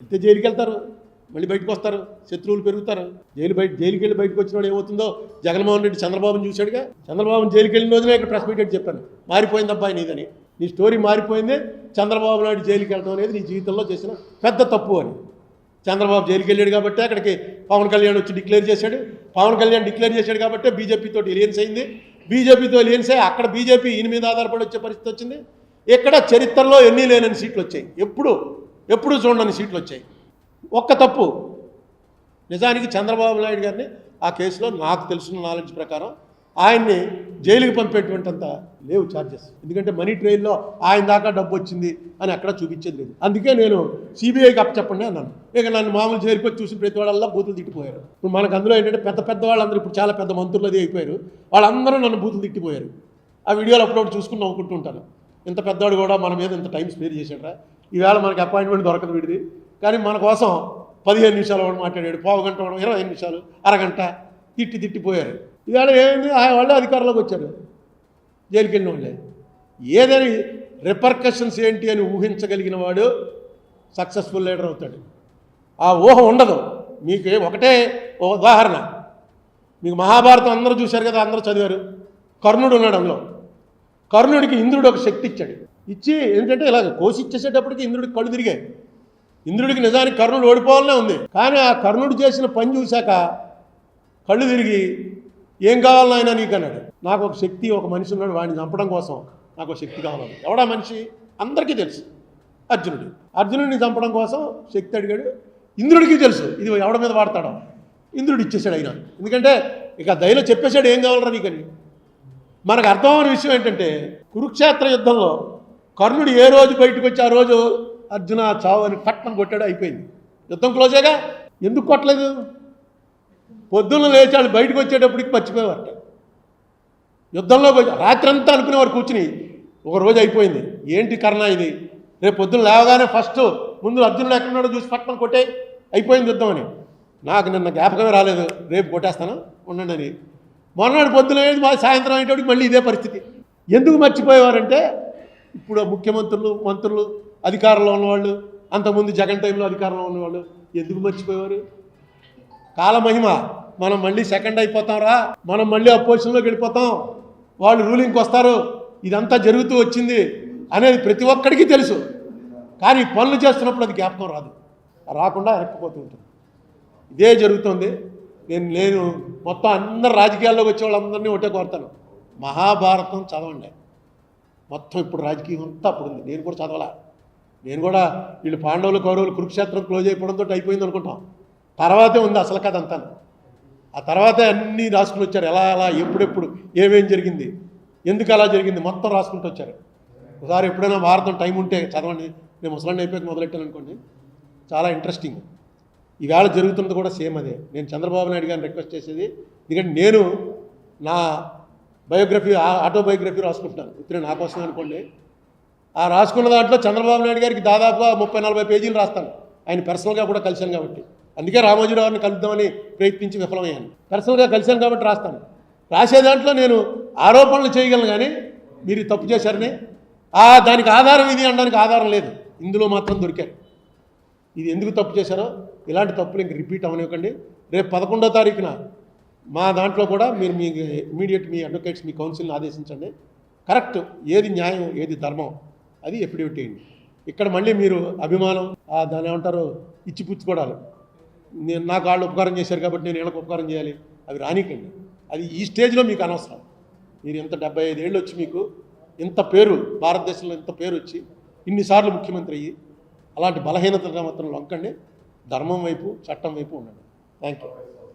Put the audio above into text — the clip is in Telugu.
వెళ్తే జైలుకి వెళ్తారు మళ్ళీ బయటకు వస్తారు శత్రువులు పెరుగుతారు. జైలు బయట జైలుకి వెళ్ళి బయటకు వచ్చిన వాడు ఏమవుతుందో జగన్మోహన్ రెడ్డి చంద్రబాబుని చూశాడుగా. చంద్రబాబు జైలుకి వెళ్ళిన రోజునే ఇక్కడ ప్రెస్ మీట్ చెప్పాను. మారిపోయింది అబ్బాయి నీదని. నీ స్టోరీ మారిపోయింది చంద్రబాబు నాయుడు జైలుకి వెళ్ళడం అనేది నీ జీవితంలో చేసిన పెద్ద తప్పు అని. చంద్రబాబు జైలుకి వెళ్ళాడు కాబట్టి అక్కడికి పవన్ కళ్యాణ్ వచ్చి డిక్లేర్ చేశాడు. పవన్ కళ్యాణ్ డిక్లేర్ చేశాడు కాబట్టి బీజేపీతో ఎలియన్స్ అయింది. బీజేపీతో ఎలియన్స్ అయ్యి అక్కడ బీజేపీ ఈయన మీద ఆధారపడి వచ్చే పరిస్థితి వచ్చింది. ఇక్కడ చరిత్రలో ఎన్ని లేనని సీట్లు వచ్చాయి? ఎప్పుడు? ఎప్పుడూ చూడని సీట్లు వచ్చాయి. ఒక్క తప్పు. నిజానికి చంద్రబాబు నాయుడు గారిని ఆ కేసులో నాకు తెలిసిన నాలెడ్జ్ ప్రకారం ఆయన్ని జైలుకి పంపేటువంటింత లేవు ఛార్జెస్ ఎందుకంటే మనీ ట్రైన్లో ఆయన దాకా డబ్బు వచ్చింది అని అక్కడ చూపించేది లేదు. అందుకే నేను సిబిఐకి అప్పచెప్పండి అన్నాను. ఇక నన్ను మామూలు జైలుకి చూసిన ప్రతి వాళ్ళల్లో బూతులు తిట్టిపోయారు. ఇప్పుడు మనకు అందులో ఏంటంటే పెద్ద పెద్ద వాళ్ళందరూ ఇప్పుడు చాలా పెద్ద మంత్రులు అది అయిపోయారు. వాళ్ళందరూ నన్ను బూతులు తిట్టిపోయారు. ఆ వీడియోలు అప్లోడ్ చూసుకుని నవ్వుకుంటూ ఉంటాను. ఇంత పెద్దవాడు కూడా మన మీద ఇంత టైం స్పేర్ చేశాడరా? ఈవేళ మనకి అపాయింట్మెంట్ దొరకదు వీడిది. కానీ మన కోసం పదిహేను నిమిషాలు వాడు మాట్లాడాడు పావు గంట వాడు ఇరవై ఐదు నిమిషాలు అరగంట తిట్టి తిట్టిపోయారు ఈవేళ ఏమైంది? ఆ వాళ్ళే అధికారంలోకి వచ్చారు. జైలుకి వెళ్ళిన వాళ్ళే. ఏదైనా రిపర్కషన్స్ ఏంటి అని ఊహించగలిగిన వాడు సక్సెస్ఫుల్ లీడర్ అవుతాడు. ఆ ఊహ ఉండదు. మీకు ఒకటే ఓ ఉదాహరణ. మీకు మహాభారతం అందరూ చూశారు కదా అందరూ చదివారు. కర్ణుడు ఉన్నాడు అందులో. కర్ణుడికి ఇంద్రుడు ఒక శక్తి ఇచ్చాడు. ఇచ్చి ఏంటంటే ఇలాగ కోసి ఇచ్చేసేటప్పటికి ఇంద్రుడికి కళ్ళు తిరిగాయి. ఇంద్రుడికి నిజానికి కర్ణుడు ఓడిపోవాలనే ఉంది. కానీ ఆ కర్ణుడు చేసిన పని చూశాక కళ్ళు తిరిగి ఏం కావాలని ఆయన నీకు? అన్నాడు. నాకు ఒక శక్తి ఒక మనిషి ఉన్నాడు వాడిని చంపడం కోసం నాకు ఒక శక్తి కావాలని ఎవడా మనిషి? అందరికీ తెలుసు. అర్జునుడు. అర్జునుడిని చంపడం కోసం శక్తి అడిగాడు. ఇంద్రుడికి తెలుసు. ఇది ఎవడ మీద వాడతాడో. ఇంద్రుడు ఇచ్చేసాడు అయినా. ఎందుకంటే ఇక దయలో చెప్పేశాడు ఏం కావాలరా నీకని? మనకు అర్థమైన విషయం ఏంటంటే కురుక్షేత్ర యుద్ధంలో కర్ణుడు ఏ రోజు బయటకు వచ్చి ఆ రోజు అర్జున చావు అని పట్టణం కొట్టాడు అయిపోయింది. యుద్ధం క్లోజేగా ఎందుకు కొట్టలేదు? పొద్దున్న లేచాడు బయటకు వచ్చేటప్పటికి మర్చిపోయేవారట యుద్ధంలో రాత్రి అంతా అనుకునేవారు కూర్చుని ఒక రోజు అయిపోయింది. ఏంటి కర్ణ ఇది? రేపు పొద్దున్న లేవగానే ఫస్ట్ ముందు అర్జునుడు ఎక్కడున్నాడో చూసి పట్టణం కొట్టే అయిపోయింది యుద్ధం అని. నాకు నిన్న జ్ఞాపకమే రాలేదు రేపు కొట్టేస్తాను ఉండండి అని. మొన్నటి పొద్దున మా సాయంత్రం అయ్యేటప్పటికి మళ్ళీ ఇదే పరిస్థితి. ఎందుకు మర్చిపోయేవారంటే ఇప్పుడు ముఖ్యమంత్రులు మంత్రులు అధికారంలో ఉన్నవాళ్ళు అంతకుముందు జగన్ టైంలో అధికారంలో ఉన్నవాళ్ళు ఎందుకు మర్చిపోయేవారు? కాలమహిమ మనం మళ్ళీ సెకండ్ అయిపోతాం రా మనం మళ్ళీ అపోజిషన్లోకి వెళ్ళిపోతాం వాళ్ళు రూలింగ్కి వస్తారు ఇదంతా జరుగుతూ వచ్చింది అనేది ప్రతి ఒక్కడికి తెలుసు. కానీ పనులు చేస్తున్నప్పుడు అది జ్ఞాపకం రాదు. రాకుండా వెనక్కిపోతూ ఉంటుంది. ఇదే జరుగుతుంది. నేను నేను మొత్తం అందరు రాజకీయాల్లోకి వచ్చే వాళ్ళందరినీ ఒకటే కోరుతాను. మహాభారతం చదవండి. మొత్తం ఇప్పుడు రాజకీయం అంతా అప్పుడు ఉంది. నేను కూడా చదవాలా. నేను కూడా వీళ్ళు పాండవులు కౌరవులు కురుక్షేత్రం క్లోజ్ అయిపోవడంతో అయిపోయింది అనుకుంటాం. తర్వాతే ఉంది అసలు కథ అంతా ఆ తర్వాతే అన్నీ రాసుకుని వచ్చారు. ఎలా ఎలా ఎప్పుడెప్పుడు ఏమేం జరిగింది ఎందుకు అలా జరిగింది మొత్తం రాసుకుంటూ వచ్చారు. ఒకసారి ఎప్పుడైనా భారతం టైం ఉంటే చదవండి. నేను ముసలాన్ని అయిపోయాక మొదలెట్టాను అనుకోండి. చాలా ఇంట్రెస్టింగ్ ఈవేళ జరుగుతున్నది కూడా సేమ్ అదే. నేను చంద్రబాబు నాయుడు గారిని రిక్వెస్ట్ చేసేది. ఎందుకంటే నేను నా బయోగ్రఫీ ఆటోబయోగ్రఫీ రాసుకుంటున్నాను. ఇతను నా కోసం అనుకోండి. ఆ రాసుకున్న దాంట్లో చంద్రబాబు నాయుడు గారికి దాదాపుగా ముప్పై నలభై పేజీలు రాస్తాను. ఆయన పర్సనల్గా కూడా కలిశాను కాబట్టి. అందుకే రామోజీరావుని కలుద్దామని ప్రయత్నించి విఫలమయ్యాను. పర్సనల్గా కలిశాను కాబట్టి రాస్తాను. రాసే దాంట్లో నేను ఆరోపణలు చేయగలను కానీ మీరు తప్పు చేశారని ఆ దానికి ఆధారం ఇది అనడానికి ఆధారం లేదు. ఇందులో మాత్రం దొరికారు ఇది ఎందుకు తప్పు చేశారో ఇలాంటి తప్పులు ఇంక రిపీట్ అవనివ్వకండి రేపు పదకొండో తారీఖున మా దాంట్లో కూడా మీరు మీ ఇమీడియట్ మీ అడ్వకేట్స్ మీ కౌన్సిల్ని ఆదేశించండి. కరెక్ట్ ఏది న్యాయం ఏది ధర్మం అది ఎఫిడేవిట్ వేయండి. ఇక్కడ మళ్ళీ మీరు అభిమానం దాని ఏమంటారు ఇచ్చిపుచ్చుకోవడాలు నేను నాకు వాళ్ళు ఉపకారం చేశారు కాబట్టి నేను వీళ్ళకి ఉపకారం చేయాలి. అవి రానికండి. అది ఈ స్టేజ్లో మీకు అనవసరం. మీరు ఇంత డెబ్బై ఐదు ఏళ్ళు వచ్చి మీకు ఇంత పేరు భారతదేశంలో ఇంత పేరు వచ్చి ఇన్నిసార్లు ముఖ్యమంత్రి అయ్యి అలాంటి బలహీనత మాత్రం లొంకండి ధర్మం వైపు చట్టం వైపు ఉండండి. Thank you